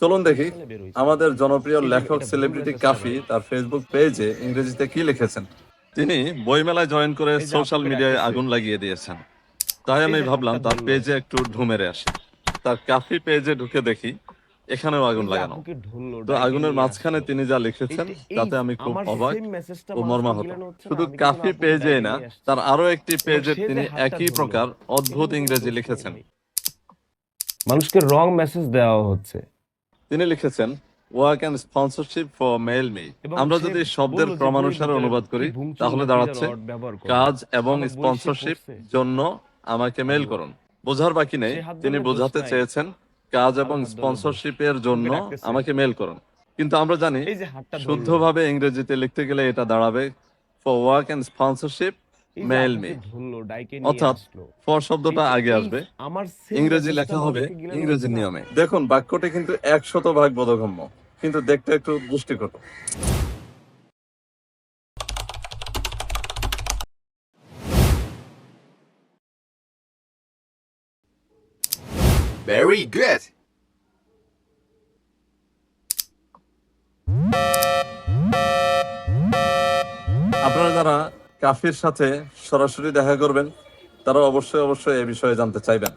চলুন দেখি। আমাদের জনপ্রিয় লেখক সেলিব্রিটি কাফি তার ফেসবুক পেজে ইংরেজিতে কি লিখেছেন? তিনি বইমেলায় জয়েন করে সোশ্যাল মিডিয়ায় আগুন লাগিয়ে দিয়েছেন। তাই আমি ভাবলাম তার পেজে একটু ঢুমেরে আসি। তার কাফি পেজে ঢুকে দেখি এখানেও আগুন লাগানো। তো আগুনের মাঝখানে তিনি যা লিখেছেন তাতে আমি খুব অবাক ও মর্মাহত। শুধু কাফি পেজে না তার আরও একটি পেজে তিনি একই প্রকার অদ্ভুত ইংরেজি লিখেছেন। মানুষকে রং মেসেজ দেওয়া হচ্ছে। তিনি লিখেছেন work and sponsorship for mail me আমরা যদি শব্দের ক্রমানুসারে অনুবাদ করি তাহলে দাঁড়াচ্ছে। কাজ এবং স্পন্সরশিপ জন্য আমাকে মেল করুন। বোঝার বাকি নেই তিনি বোঝাতে চেয়েছেন কাজ এবং। স্পন্সরশিপের জন্য আমাকে মেল করুন। কিন্তু আমরা জানি শুদ্ধভাবে ইংরেজিতে লিখতে গেলে এটা দাঁড়াবে for work and sponsorship mail me ধরলো, ডাইকে নিয়ে অর্থাৎ ফর শব্দটা আগে আসবে ইংরেজি লেখা হবে না। নিয়মে দেখুন বাক্যটি কিন্তু একশত ভাগ বোধগম্য কিন্তু দেখতে একটু দৃষ্টিকট Very good. আপনারা যারা কাফির সাথে সরাসরি দেখা করবেন তারা অবশ্যই অবশ্যই এ বিষয়ে জানতে চাইবেন।